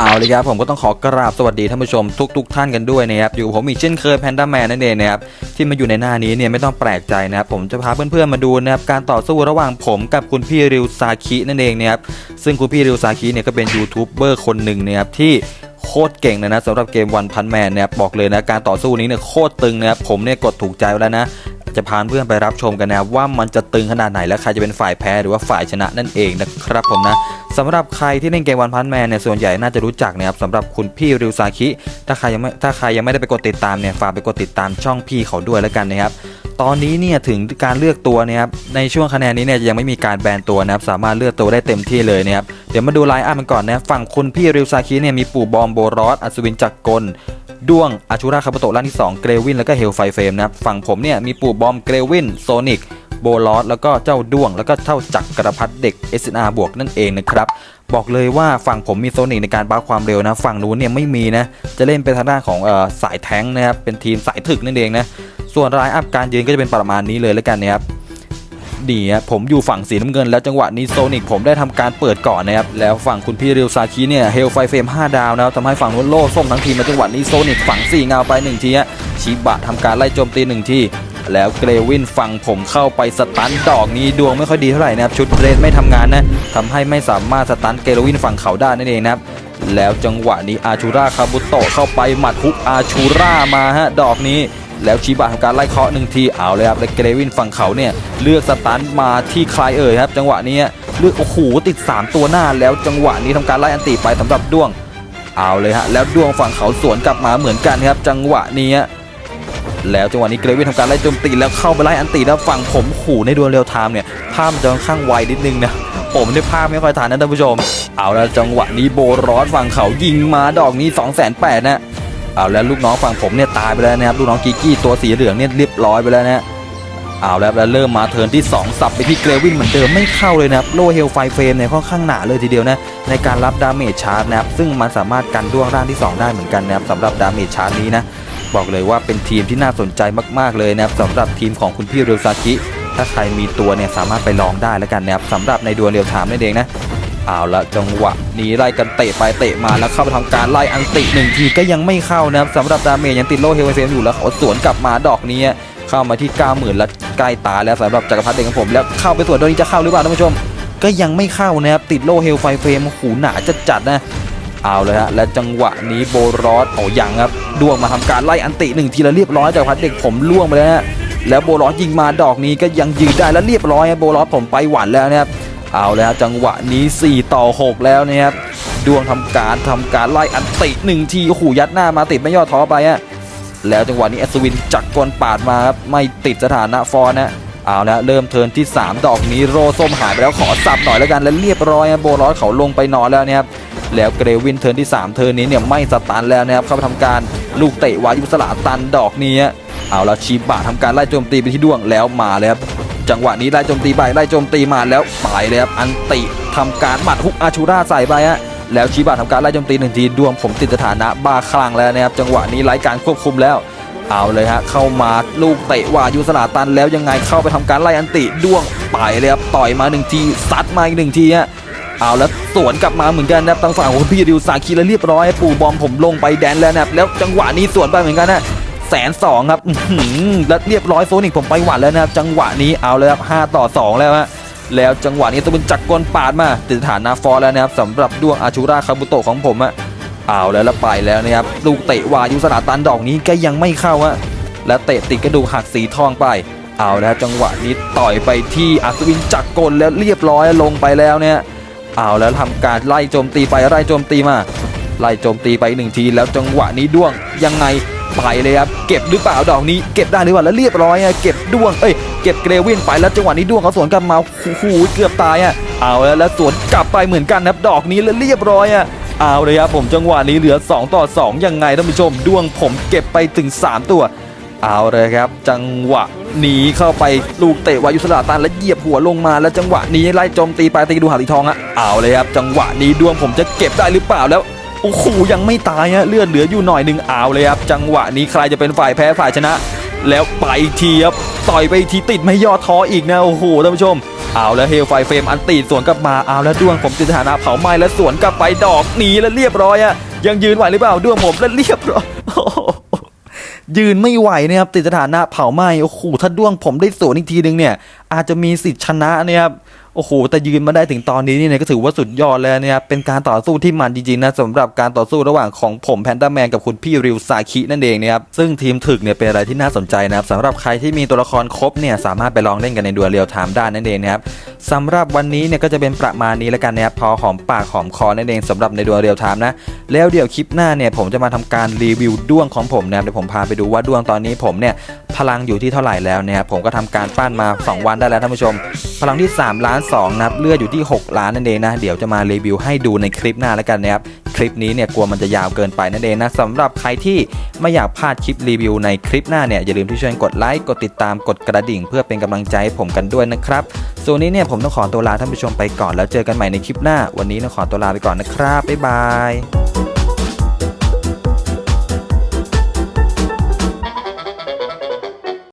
เอาเลยครับผมก็ต้องขอกราบสวัสดีท่านผู้ชมทุกๆท่านกันด้วยนะครับอยู่ผมอีกเช่นเคยแพนด้าแมนนั่นเองนะครับที่มาอยู่ในหน้านี้เนี่ยไม่ต้องแปลกใจนะครับผมจะพาเพื่อนๆมาดูนะครับการต่อสู้ระหว่างผมกับคุณพี่ริวซาคินั่นเองนะครับซึ่งคุณพี่ริวซาคิเนี่ยก็เป็นยูทูบเบอร์คนหนึ่งนะครับที่โคตรเก่งเลยนะสำหรับเกมวันพันแมนเนี่ยบอกเลยนะการต่อสู้นี้เนี่ยโคตรตึงนะครับผมเนี่ยกดถูกใจแล้วนะ จะพาเพื่อนไปรับชมกันนะว่ามันจะตึงขนาดไหนและใครจะเป็นฝ่ายแพ้หรือว่าฝ่ายชนะนั่นเองนะครับผมนะสำหรับใครที่เล่นเกมวันพันแมนเนี่ยส่วนใหญ่น่าจะรู้จักนะครับสำหรับคุณพี่ริวซาคิ ถ้าใครยังไม่ถ้าใครยังไม่ได้ไปกดติดตามเนี่ยฝากไปกดติดตามช่องพี่เขาด้วยแล้วกันนะครับตอนนี้เนี่ยถึงการเลือกตัวนะครับในช่วงคะแนนนี้เนี่ยยังไม่มีการแบนตัวนะครับสามารถเลือกตัวได้เต็มที่เลยนะครับเดี๋ยวมาดูไลน์อัพมันก่อนนะฝั่งคุณพี่ริวซาคิเนี่ยมีปู่บอมโบรอสอัศวินจักรกล ด้วงอาชูราคาปโตะร่างที่ 2 เกรวินแล้วก็เฮลไฟเฟมนะครับฝั่งผมเนี่ยมีปู่บอมเกรวินโซนิกโบลอสแล้วก็เจ้าด้วง แล้วก็เท่าจักรกระพัดเด็ก SNR บวกนั่นเองนะครับ บอกเลยว่าฝั่งผมมีโซนิกในการบ้าความเร็วนะ ฝั่งนู้นเนี่ยไม่มีนะ จะเล่นเป็นทางด้านของออสายแท้งนะครับเป็นทีมสายถึกนั่นเองนะส่วนรายอัพการยืนก็จะเป็นประมาณนี้เลยแล้วกันนะครับ ดีฮะผมอยู่ฝั่งสีน้ำเงินแล้วจังหวะนี้โซนิกผมได้ทำการเปิดก่อนนะครับแล้วฝั่งคุณพี่ริวซาคิเนี่ยเฮลไฟเฟรม5ดาวนะครับทำให้ฝั่งนู้นโล่ส้มทั้งทีมาจังหวะนี้โซนิกฝั่ง4เงาไป1ทีฮะชิบะทำการไล่โจมตี1ทีแล้วเกรวินฝั่งผมเข้าไปสตันดอกนี้ดวงไม่ค่อยดีเท่าไหร่นะครับชุดเรนไม่ทำงานนะทำให้ไม่สามารถสตันเกรวินฝั่งเขาได้นั่นเองนะครับแล้วจังหวะนี้อาชูราคาบุโตะเข้าไปหมัดฮุกอาชูรามาฮะดอกนี้ แล้วชิบะทำการไล่เคาะหนึ่งทีเอาเลยครับแล้วเกรวินฝั่งเขาเนี่ยเลือกสตันมาที่ใครเอ่ยครับจังหวะนี้เลือกโอ้โหติด 3 ตัวหน้าแล้วจังหวะนี้ทำการไล่อันติไปสำหรับด้วงเอาเลยฮะแล้วด้วงฝั่งเขาสวนกลับมาเหมือนกันครับจังหวะนี้แล้วจังหวะนี้เกรวินทำการไล่โจมตีแล้วเข้าไปไล่อันติแล้วฝั่งผมขู่ในดวลเรียวไทม์เนี่ยภาพมันจะค่อนข้างไวนิดนึงนะผมได้ภาพไม่ค่อยทันนะท่านผู้ชม เอาแล้วจังหวะนี้โบรอสฝั่งเขายิงมาดอกนี้2 8 0 0 0นะ เอาแล้วลูกน้องฝั่งผมเนี่ยตายไปแล้วนะครับลูกน้องกิกกี้ตัวสีเหลืองเนี่ยเรียบร้อยไปแล้วนะเอาแล้วแล้วเริ่มมาเทิร์นที่ 2 สับไปที่เกรวินเหมือนเดิมไม่เข้าเลยนะครับโลเฮลไฟเฟรมเนี่ยค่อนข้างหนาเลยทีเดียวนะในการรับดาเมจชาร์จนะครับซึ่งมันสามารถกันด้วงร่างที่ 2 ได้เหมือนกันนะครับสำหรับดาเมจชาร์จนี้นะบอกเลยว่าเป็นทีมที่น่าสนใจมากๆเลยนะครับสำหรับทีมของคุณพี่เรียวซากิถ้าใครมีตัวเนี่ยสามารถไปลองได้แล้วกันนะครับสำหรับในดวลเรียวไทม์นั่นเองนะ เอาละจังหวะนี้ไล่กันเตะไปเตะมาแล้วเข้าไปทำการไล่อันติหนึ่งทีก็ยังไม่เข้านะครับสำหรับดาเมจยังติดโลเฮลเฟมอยู่แล้วเขาสวนกลับมาดอกนี้เข้ามาที่90,000แล้วใกล้ตาแล้วสำหรับจักรพรรดิเด็กของผมแล้วเข้าไปสวนโดนนี้จะเข้าหรือเปล่าท่านผู้ชม ก็ยังไม่เข้านะครับติดโลเฮลไฟเฟรมหูหนาจะจัดนะเอาเลยฮะและจังหวะนี้โบรอสโอ้ยังครับดวงมาทำการไล่อันติหนึ่งทีแล้วเรียบร้อยจากรพัดเด็กผมล่วงไปแล้วนะแล้วโบรอสยิงมาดอกนี้ก็ยังยืนได้แล้วเรียบร้อยโบรอสผมไปหวันแล้วนะครับ เอาแล้วจังหวะนี้ 4 ต่อ 6 แล้วนะครับดวงทำการทำการไล่อันติหนึ่งทีโอ้โหยัดหน้ามาติดไม่ย่อท้อไปฮะแล้วจังหวะนี้อัศวินจักกลปาดมาครับไม่ติดสถานะฟอร์นะเอาแล้วเริ่มเทินที่ 3 ดอกนี้โรส้มหายไปแล้วขอสับหน่อยแล้วกันแล้วเรียบร้อยโบรอสเขาลงไปนอนแล้วนะครับแล้วเกรวินเทินที่ 3 เทินนี้เนี่ยไม่สตันแล้วนะครับเข้าไปทำการลูกเตะวายุสลาตันดอกนี้เอาแล้วชีบะทำการไล่โจมตีไปที่ดวงแล้วมาแล้ว จังหวะนี้ไล่โจมตีไปไล่โจมตีมาแล้วไปเลยครับอันติทำการหมัดฮุกอาชูราใส่ไปฮะแล้วชิบะทำการไล่โจมตีหนึ่งทีดวงผมติดสถานะบ้าคลั่งแล้วนะครับจังหวะนี้ไร้การควบคุมแล้วเอาเลยฮะเข้ามาลูกเตะวายุสลาตันแล้วยังไงเข้าไปทำการไล่อันติด้วงไปเลยครับต่อยมาหนึ่งทีซัดมาอีกหนึ่งทีฮะเอาแล้วสวนกลับมาเหมือนกันนะครับทางฝั่งของพี่ดิวซาคิแล้วเรียบร้อยปู่บอมผมลงไปแดนแล้วนะครับแล้วจังหวะนี้สวนไปเหมือนกันนะ แสนสองครับแล้วเรียบร้อยโซนิกผมไปหวัดแล้วนะครับจังหวะนี้เอาเลยครับ5ต่อ2แล้วฮะแล้วจังหวะนี้ตะบุนจักรกลปาดมาติดฐานนาฟอร์แล้วนะครับสำหรับดวงอาชูราคาบุโตของผมอะเอาแล้วแล้วไปแล้วนะครับลูกเตะวายุสนาตันดอกนี้ก็ยังไม่เข้าอะแล้วเตะติดกระดูกหักสีทองไป เอาแล้วจังหวะนี้ต่อยไปที่อัศวินจักรกลแล้วเรียบร้อยลงไปแล้วเนี่ยเอาแล้วทำการไล่โจมตีไปไล่โจมตีมาไล่โจมตีไปหนึ่งทีแล้วจังหวะนี้ด้วงยังไง ไปเลยครับเก็บหรือเปล่าดอกนี้เก็บได้หรือเปล่าแล้วเรียบร้อยอะเก็บด้วงเอ้ยเก็บเกรวินไปแล้วจังหวะนี้ด้วงเขาสวนกลับมาโอ้โหเกือบตายอะเอาแล้วแล้วสวนกลับไปเหมือนกันนะครับดอกนี้แล้วเรียบร้อยอะเอาเลยครับผมจังหวะนี้เหลือ 2 ต่อ 2 ยังไงท่านผู้ชมด้วงผมเก็บไปถึง 3 ตัวเอาเลยครับ จังหวะหนีเข้าไปลูกเตะวายุสลาตันแล้วเหยียบหัวลงมาแล้วจังหวะนี้ไล่โจมตีไปตีดูหาสีทองอะเอาเลยครับจังหวะนี้ดวงผมจะเก็บได้หรือเปล่าแล้ว โอ้โหยังไม่ตายฮะเลือดเหลืออยู่หน่อยหนึ่งเอาวเลยครับจังหวะนี้ใครจะเป็นฝ่ายแพ้ฝ่ายชนะ แล้วไปทีครับต่อยไปทีติดไม่ย่อท้ออีกนะโอ้โหท่านผู้ชมเอาแล้วเฮลไฟเฟรมอันตีสวนกลับมาเอาแล้วด้วงผมติดสถานะเผาไหม้แล้วสวนกลับไปดอกหนีแล้วเรียบร้อยอะยังยืนไหวหรือเปล่าด้วงผมแล้วเรียบร้อยยืนไม่ไหวนะครับติดสถานะเผาไหม้โอ้โหถ้าด้วงผมได้สวนอีกทีนึงเนี่ย อาจจะมีสิทธิ์ชนะนะครับโอ้โหแต่ยืนมาได้ถึงตอนนี้นี่เนี่ยก็ถือว่าสุดยอดแล้วนะครับเป็นการต่อสู้ที่มันจริงๆนะสำหรับการต่อสู้ระหว่างของผมแพนด้าแมนกับคุณพี่ริวซาคินั่นเองนะครับซึ่งทีมถึกเนี่ยเป็นอะไรที่น่าสนใจนะครับสำหรับใครที่มีตัวละครครบเนี่ยสามารถไปลองเล่นกันในดัวเรียลไทม์ได้นั่นเองนะครับสำหรับวันนี้เนี่ยก็จะเป็นประมาณนี้แล้วกันนะครับพอหอมปากหอมคอนั่นเองสำหรับในดัวเรียลไทม์นะแล้วเดี๋ยวคลิปหน้าเนี่ยผมจะมาทำการรีวิวด้วงของผมนะครับเดี๋ยวผมพาไปดูว่าด้วงตอนนี้ผมเนี่ยพลังอยู่ที่เท่าไหร่แล้วนะครับผมก็ทำการปั้นมา 2 วันได้แล้วท่านผู้ชม พลังที่ 3 ล้าน2นะครับเลือดอยู่ที่ 6 ล้านนั่นเองนะ เดี๋ยวจะมารีวิวให้ดูในคลิปหน้าแล้วกันนะครับ คลิปนี้เนี่ยกลัวมันจะยาวเกินไปนั่นเองนะสำหรับใครที่ไม่อยากพลาดคลิปรีวิวในคลิปหน้าเนี่ยอย่าลืมที่ช่วยกดไลค์กดติดตามกดกระดิ่ง เพื่อเป็นกำลังใจให้ผมกันด้วยนะครับส่วนนี้เนี่ยผมต้องขอตัวลาท่านผู้ชมไปก่อนแล้วเจอกันใหม่ในคลิปหน้า วันนี้ต้องขอตัวลาไปก่อนนะครับบ๊ายบาย